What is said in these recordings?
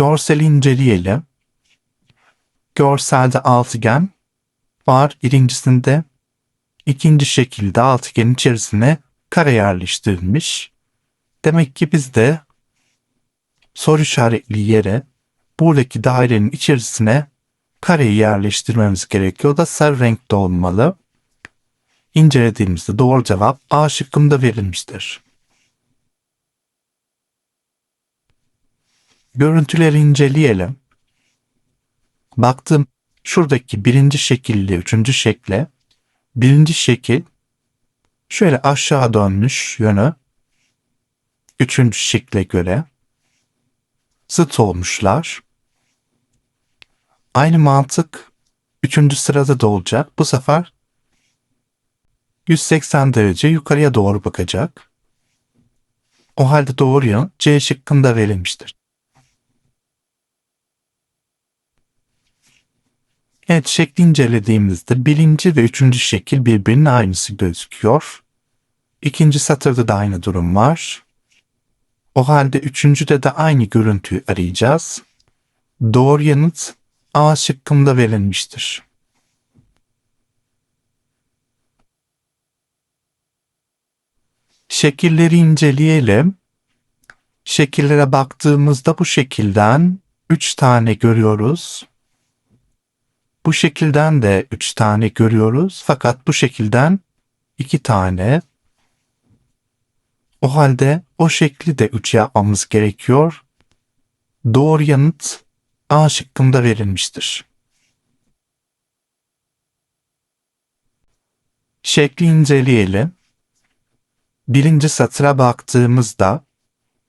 Görseli inceleyelim. Görselde altıgen var. Birincisinde ikinci şekilde altıgenin içerisine kare yerleştirilmiş. Demek ki biz de soru işaretli yere buradaki dairenin içerisine kareyi yerleştirmemiz gerekiyor da sarı renkte olmalı. İncelediğimizde doğru cevap A şıkkında verilmiştir. Görüntüleri inceleyelim. Baktım şuradaki birinci şekilli üçüncü şekle birinci şekil şöyle aşağı dönmüş yönü üçüncü şekle göre zıt olmuşlar. Aynı mantık üçüncü sırada da olacak. Bu sefer 180 derece yukarıya doğru bakacak. O halde doğru yan C şıkkında verilmiştir. Evet şekli incelediğimizde birinci ve üçüncü şekil birbirinin aynısı gözüküyor. İkinci satırda da aynı durum var. O halde üçüncüde de aynı görüntüyü arayacağız. Doğru yanıt A şıkkında verilmiştir. Şekilleri inceleyelim. Şekillere baktığımızda bu şekilden 3 tane görüyoruz. Bu şekilden de 3 tane görüyoruz fakat bu şekilden 2 tane. O halde o şekli de 3 yapmamız gerekiyor. Doğru yanıt A şıkkında verilmiştir. Şekli inceleyelim. Birinci satıra baktığımızda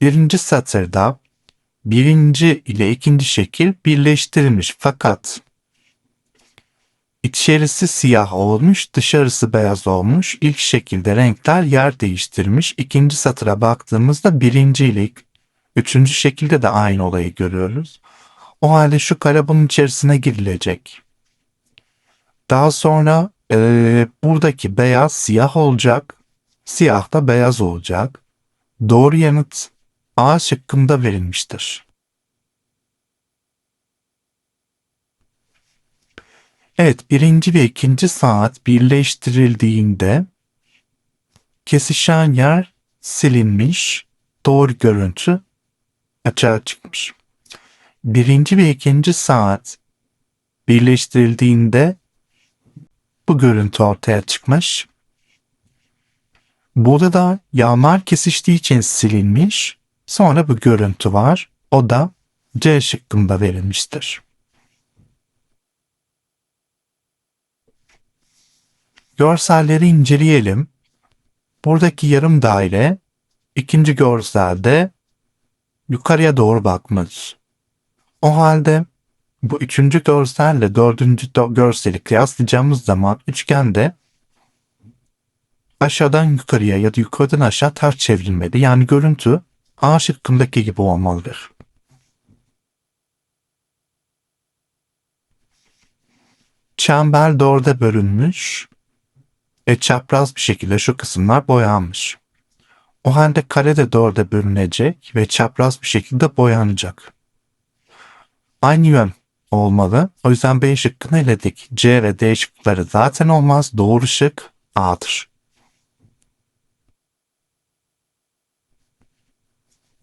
birinci satırda birinci ile ikinci şekil birleştirilmiş fakat içerisi siyah olmuş, dışarısı beyaz olmuş. İlk şekilde renkler yer değiştirmiş. İkinci satıra baktığımızda birinci ile üçüncü şekilde de aynı olayı görüyoruz. O halde şu kare bunun içerisine girilecek. Daha sonra e, buradaki beyaz siyah olacak. Siyah da beyaz olacak. Doğru yanıt A şıkkında verilmiştir. Evet birinci ve ikinci saat birleştirildiğinde kesişen yer silinmiş, doğru görüntü açığa çıkmış. Birinci ve ikinci saat birleştirildiğinde bu görüntü ortaya çıkmış. Burada da yağmur kesiştiği için silinmiş. Sonra bu görüntü var. O da C şıkkında verilmiştir. Görselleri inceleyelim. Buradaki yarım daire ikinci görselde yukarıya doğru bakmış. O halde bu üçüncü görselle dördüncü görseli kıyaslayacağımız zaman üçgende aşağıdan yukarıya ya da yukarıdan aşağı ters çevrilmedi. Yani görüntü A şıkkındaki gibi olmalıdır. Çember dörde bölünmüş ve çapraz bir şekilde şu kısımlar boyanmış. O halde kare de dörde bölünecek ve çapraz bir şekilde boyanacak. Aynı yön olmalı. O yüzden B şıkkını eledik. C ve D şıkları zaten olmaz. Doğru şık A'dır.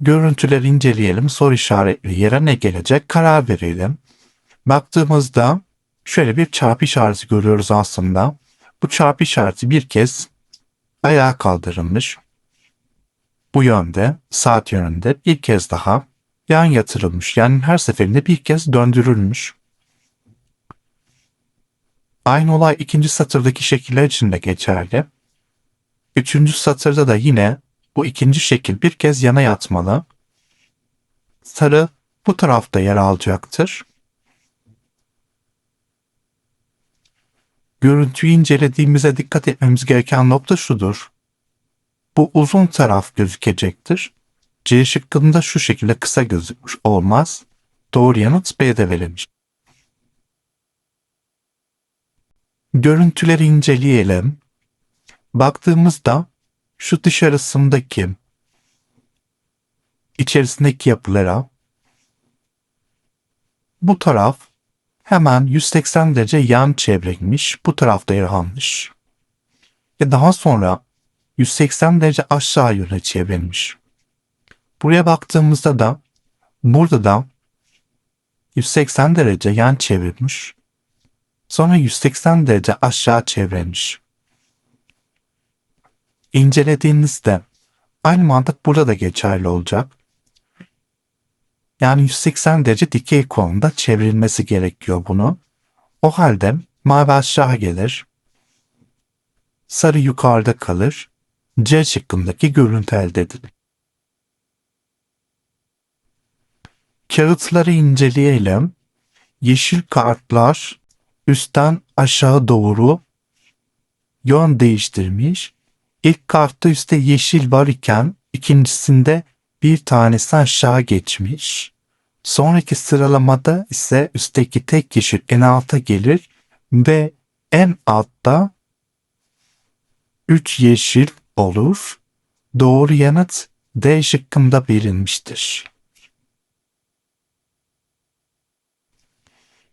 Görüntüleri inceleyelim. Soru işaretli yere ne gelecek karar verelim. Baktığımızda şöyle bir çarpı işareti görüyoruz aslında. Bu çarpı işareti bir kez ayağa kaldırılmış. Bu yönde, saat yönünde bir kez daha yan yatırılmış. Yani her seferinde bir kez döndürülmüş. Aynı olay ikinci satırdaki şekiller için de geçerli. Üçüncü satırda da yine bu ikinci şekil bir kez yana yatmalı. Sarı bu tarafta yer alacaktır. Görüntüyü incelediğimizde dikkat etmemiz gereken nokta şudur. Bu uzun taraf gözükecektir. C şıkkında şu şekilde kısa gözükmüş olmaz. Doğru yanıt B'de verilmiş. Görüntüleri inceleyelim. Baktığımızda şu dışarısındaki içerisindeki yapılara Bu taraf hemen 180 derece yan çevrilmiş. Bu tarafta yer almış. Ve daha sonra 180 derece aşağı yöne çevrilmiş. Buraya baktığımızda da burada da 180 derece yan çevirmiş. Sonra 180 derece aşağı çevrilmiş. İncelediğinizde aynı mantık burada da geçerli olacak. Yani 180 derece dikey konumda çevrilmesi gerekiyor bunu. O halde mavi aşağı gelir. Sarı yukarıda kalır. C şıkkındaki görüntü elde edilir. Kağıtları inceleyelim. Yeşil kartlar üstten aşağı doğru yön değiştirmiş. İlk kartta üstte yeşil var iken ikincisinde bir tanesi aşağı geçmiş. Sonraki sıralamada ise üstteki tek yeşil en alta gelir ve en altta 3 yeşil olur. Doğru yanıt D şıkkında verilmiştir.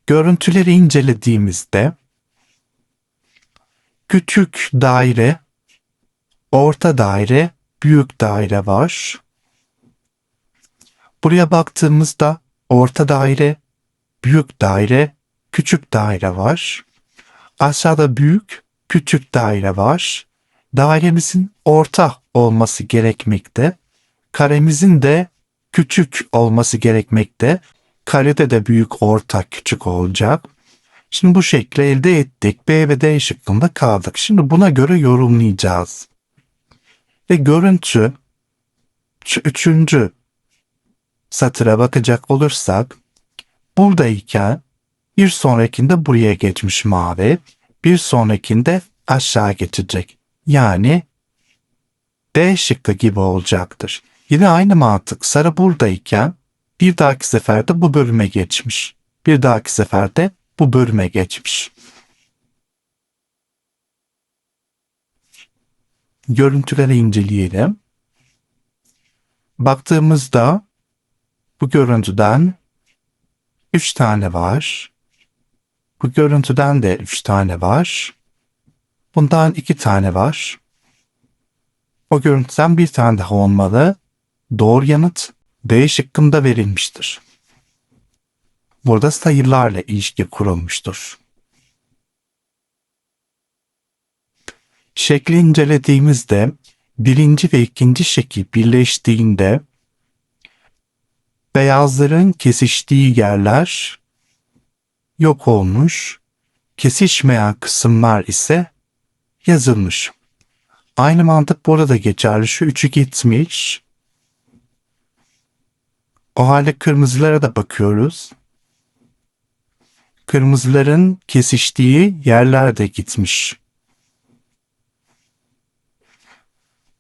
Görüntüleri incelediğimizde küçük daire, orta daire, büyük daire var. Buraya baktığımızda orta daire, büyük daire, küçük daire var. Aşağıda büyük, küçük daire var. Dairemizin orta olması gerekmekte. Karemizin de küçük olması gerekmekte. Karede de büyük, orta, küçük olacak. Şimdi bu şekli elde ettik. B ve D şıkkında kaldık. Şimdi buna göre yorumlayacağız. Ve görüntü üçüncü satıra bakacak olursak buradayken bir sonrakinde buraya geçmiş mavi, bir sonrakinde aşağı geçecek. Yani D şıkkı gibi olacaktır. Yine aynı mantık sarı buradayken bir dahaki seferde bu bölüme geçmiş. Bir dahaki seferde bu bölüme geçmiş. Görüntüleri inceleyelim. Baktığımızda bu görüntüden 3 tane var. Bu görüntüden de 3 tane var. Bundan 2 tane var. O görüntüden bir tane daha olmalı. Doğru yanıt B şıkkında verilmiştir. Burada sayılarla ilişki kurulmuştur. Şekli incelediğimizde birinci ve ikinci şekil birleştiğinde beyazların kesiştiği yerler yok olmuş, kesişmeyen kısımlar ise yazılmış. Aynı mantık burada da geçerli. Şu üçü gitmiş. O halde kırmızılara da bakıyoruz. Kırmızıların kesiştiği yerler de gitmiş.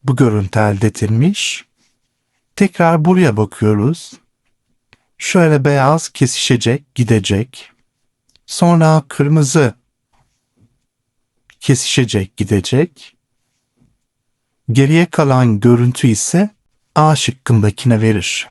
Bu görüntü elde edilmiş. Tekrar buraya bakıyoruz. Şöyle beyaz kesişecek, gidecek. Sonra kırmızı kesişecek, gidecek. Geriye kalan görüntü ise A şıkkındakine verir.